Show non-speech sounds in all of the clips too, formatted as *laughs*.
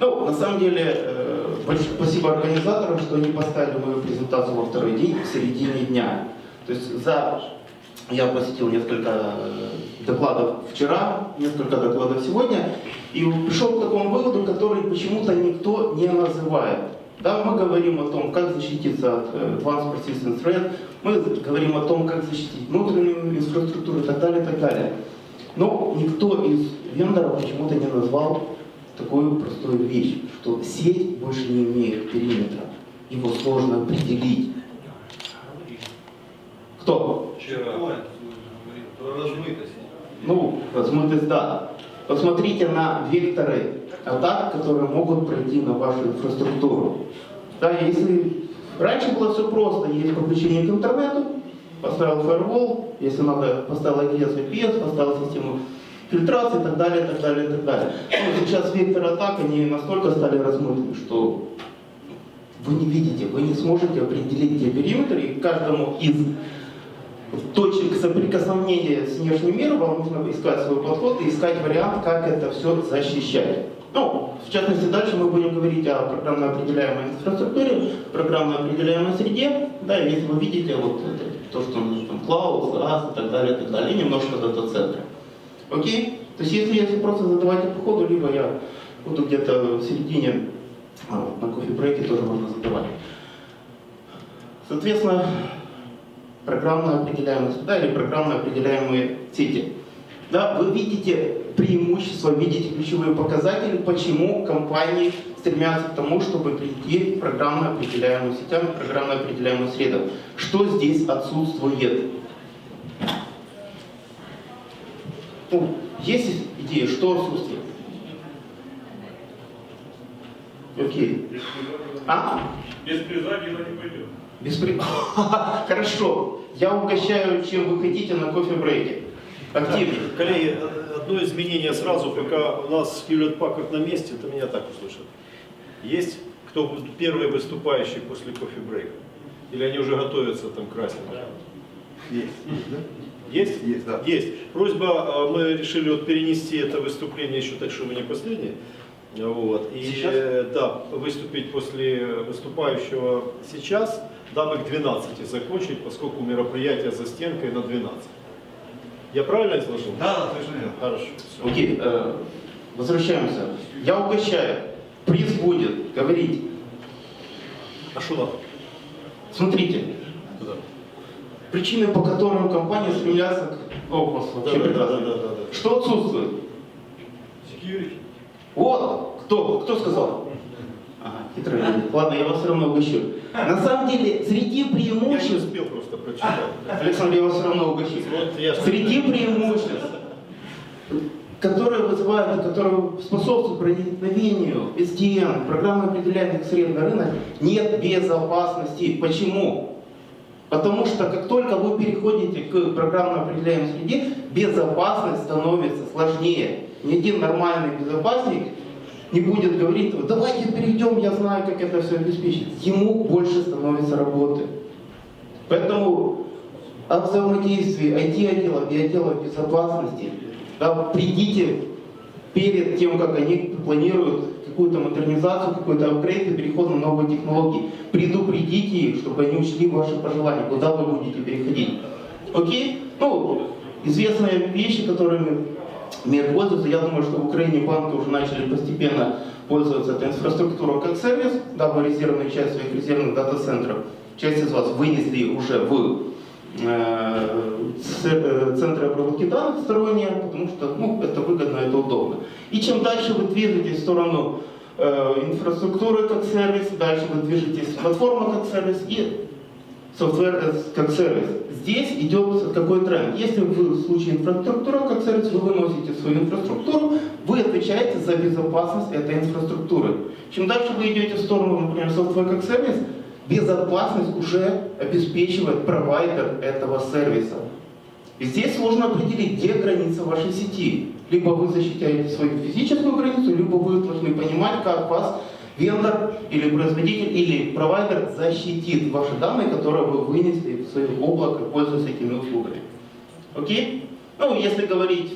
Ну, на самом деле, э, спасибо организаторам, что они поставили мою презентацию во второй день в середине дня. То есть за я посетил несколько э, докладов вчера, несколько докладов сегодня, и пришел к такому выводу, который почему-то никто не называет. Да, мы говорим о том, как защититься от Advanced Persistent Threat, мы говорим о том, как защитить внутреннюю инфраструктуру и так далее, и так далее. Но никто из вендоров почему-то не назвал такую простую вещь, что сеть больше не имеет периметра. Его сложно определить. Кто? Вчера. Про размытость. Ну, размытость, да. Посмотрите на векторы атак, которые могут пройти на вашу инфраструктуру. Да, если раньше было все просто, есть подключение к интернету, поставил firewall, если надо, поставил IDS, VPS, поставил систему фильтрации и так далее, и так далее, и так далее. Но сейчас векторы атак, они настолько стали размытыми, что вы не видите, вы не сможете определить те периметры, и каждому из точек соприкосновения с внешним миром вам нужно искать свой подход и искать вариант, как это все защищать. Ну, в частности, дальше мы будем говорить о программно определяемой инфраструктуре, программно определяемой среде. Да, если вы видите вот это, то, что ну, там Cloud, SaaS и так далее, и так далее, немножко дата-центры. Окей? То есть если если просто задавайте по ходу, либо я буду где-то в середине, а, на кофе-брейке тоже можно задавать. Соответственно, программно определяемая среда или программно определяемые сети. Да, вы видите преимущества, видите ключевые показатели, почему компании стремятся к тому, чтобы прийти в программно определяемую сетям, программно определяемую среду. Что здесь отсутствует? Ну, есть идея, что отсутствует? Окей. А? Без приза дело не пойдет. Беспри... *laughs* Хорошо. Я угощаю, чем вы хотите на кофе-брейке. Активнее. Коллеги, одно изменение сразу, пока у нас Hewlett Packard на месте, это меня так услышат. Есть кто будет первый выступающий после кофе-брейка? Или они уже готовятся там к красному? Есть. Есть? Есть, да. Есть. Просьба, э, мы решили вот перенести это выступление еще так, чтобы не последнее. Вот. И Сейчас? да, выступить после выступающего сейчас, дабы к 12 закончить, поскольку мероприятие за стенкой на 12. Я правильно изложил? Да, да, точно верно. Хорошо. всё. Окей, э, возвращаемся. Я угощаю. Приз будет говорить. А что надо? Смотрите, Куда? Причины, по которым компании стремятся к... О, господи, вообще Да, да, да, да, да, да. Что отсутствует? Security. Вот, кто, кто сказал? Ага, хитрый. Ладно, я вас все равно угощу. На самом деле, среди Я не преимуществ... успел просто прочитать. Александр, я вас все равно угощу. Вот я ж- Среди преимуществ, которые вызывают, которые способствуют проникновению SDN, программно определяемых сред на рынок, нет безопасности. Почему? Потому что как только вы переходите к программно определяемой среде, безопасность становится сложнее. Ни один нормальный безопасник не будет говорить, давайте перейдем, я знаю, как это все обеспечить. Ему больше становится работы. Поэтому о взаимодействии IT-отдела и отдела безопасности да, придите перед тем, как они планируют какую-то модернизацию, какой-то апгрейд и переход на новые технологии. Предупредите их, чтобы они учли ваши пожелания, куда вы будете переходить. Окей? Ну, известные вещи, которыми мир пользуется. Я думаю, что в Украине банки уже начали постепенно пользоваться этой инфраструктурой как сервис, дабы резервную часть своих резервных дата-центров, часть из вас вынесли уже в центры обработки данных сторонние, потому что ну, это выгодно, это удобно. И чем дальше вы движетесь в сторону э, инфраструктуры как сервис, дальше вы движетесь платформа как сервис и софтвер как сервис. Здесь идет какой тренд. Если вы в случае инфраструктура как сервис, вы выносите свою инфраструктуру, вы отвечаете за безопасность этой инфраструктуры. Чем дальше вы идете в сторону, например, софтвер как сервис, безопасность уже обеспечивает провайдер этого сервиса. И здесь сложно определить, где граница вашей сети. Либо вы защищаете свою физическую границу, либо вы должны понимать, как вас вендор или производитель или провайдер защитит ваши данные, которые вы вынесли в свое облако, пользуясь этими услугами. Окей? Ну, если говорить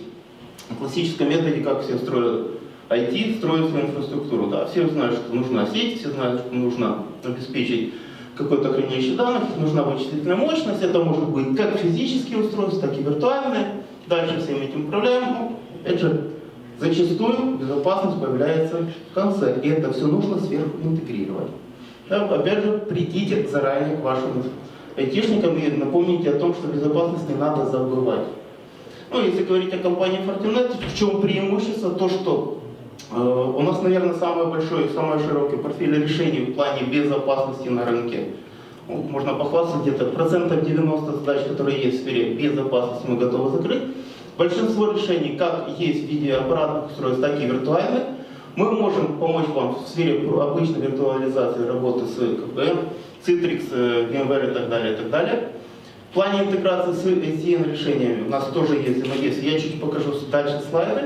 о классическом методе, как все строят IT строить свою инфраструктуру. Да, все знают, что нужна сеть, все знают, что нужно обеспечить какое-то хранилище данных, нужна вычислительная мощность, это может быть как физические устройства, так и виртуальные. Дальше всем этим управляем. Ну, Опять же, зачастую безопасность появляется в конце, и это все нужно сверху интегрировать. Да, опять же, придите заранее к вашим айтишникам и напомните о том, что безопасность не надо забывать. Ну, если говорить о компании Fortinet, в чем преимущество? То, что у нас, наверное, самый большой и самый широкий портфель решений в плане безопасности на рынке. Можно похвастаться, где-то процентов 90 задач, которые есть в сфере безопасности, мы готовы закрыть. Большинство решений, как есть в виде аппаратных устройств, так и виртуальных, мы можем помочь вам в сфере обычной виртуализации работы с КПМ, Citrix, э, VMware и так далее, и так далее. В плане интеграции с SDN решениями у нас тоже есть взаимодействие. Я чуть покажу дальше слайды.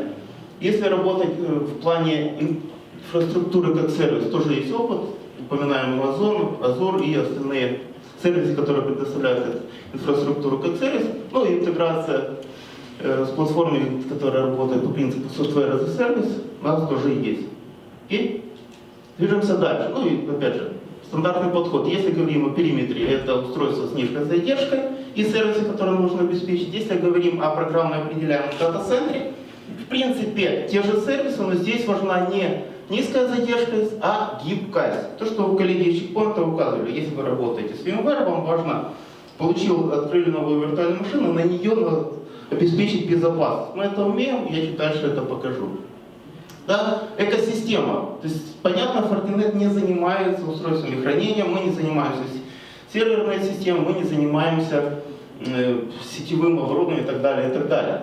Если работать э, в плане инфраструктуры как сервис, тоже есть опыт. Упоминаем Amazon, Azure и остальные сервисы, которые предоставляют инфраструктуру как сервис. Ну и интеграция э, с платформой, которая работает по принципу software as a service, у нас тоже есть. Окей? Движемся дальше. Ну и опять же, стандартный подход. Если говорим о периметре, это устройство с низкой задержкой и сервисы, которые нужно обеспечить. Если говорим о программно определяемом дата-центре, в принципе, те же сервисы, но здесь важна не низкая задержкость, а гибкость. То, что коллеги из чекпоинта указывали. Если вы работаете с VMware, вам важно, получил, открыли новую виртуальную машину, на нее надо обеспечить безопасность. Мы это умеем, я чуть дальше это покажу. Да, экосистема. То есть, понятно, Fortinet не занимается устройствами хранения, мы не занимаемся серверной системой, мы не занимаемся э, сетевым оборудованием и так далее, и так далее.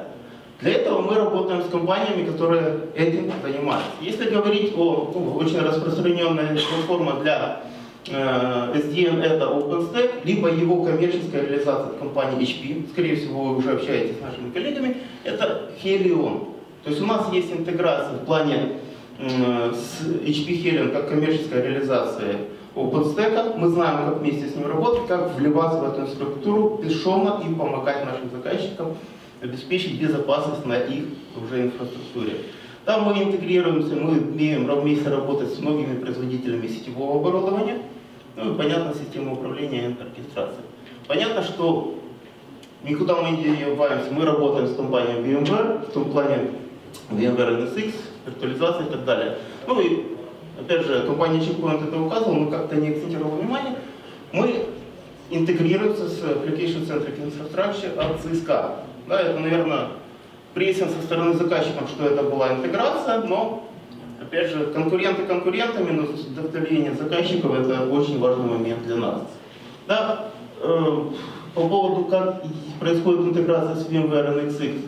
Для этого мы работаем с компаниями, которые этим занимаются. Если говорить о ну, очень распространенной платформе для э, SDN, это OpenStack, либо его коммерческая реализация компании HP, скорее всего, вы уже общаетесь с нашими коллегами, это Helion. То есть у нас есть интеграция в плане м, с HP Helion как коммерческая реализация OpenStack. Мы знаем, как вместе с ним работать, как вливаться в эту инфраструктуру бесшовно и помогать нашим заказчикам обеспечить безопасность на их уже инфраструктуре. Там мы интегрируемся, мы умеем вместе работать с многими производителями сетевого оборудования, ну и, понятно, система управления и оркестрации. Понятно, что никуда мы не деваемся, мы работаем с компанией VMware, в том плане VMware NSX, виртуализация и так далее. Ну и, опять же, компания Checkpoint это указывала, но как-то не акцентировала внимание. Мы интегрируемся с Application Centric Infrastructure от ЦСКА. Да, это, наверное, прессинг со стороны заказчиков, что это была интеграция, но, опять же, конкуренты конкурентами, но удовлетворение заказчиков это очень важный момент для нас. Да, э, по поводу, как происходит интеграция с VMware NXX,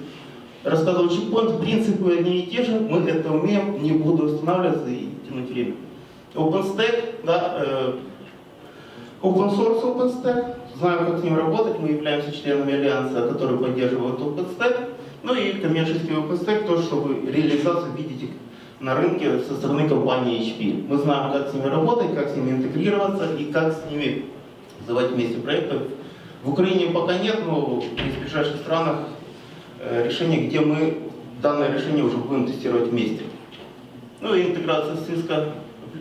рассказывал Checkpoint, принципы одни и те же, мы это умеем, не буду останавливаться и тянуть время. OpenStack, да, э, Open source OpenStack, знаем, как с ним работать, мы являемся членами альянса, который поддерживает OpenStack. Ну и коммерческий OpenStack, то, что вы реализацию видите на рынке со стороны компании HP. Мы знаем, как с ними работать, как с ними интегрироваться и как с ними создавать вместе проекты. В Украине пока нет, но в ближайших странах э, решение, где мы данное решение уже будем тестировать вместе. Ну и интеграция с Cisco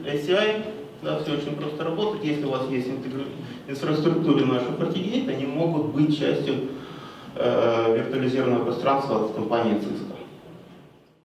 ACI, да, все очень просто работает. Если у вас есть интегр... инфраструктура наших FortiGate, они могут быть частью э, виртуализированного пространства от компании Cisco.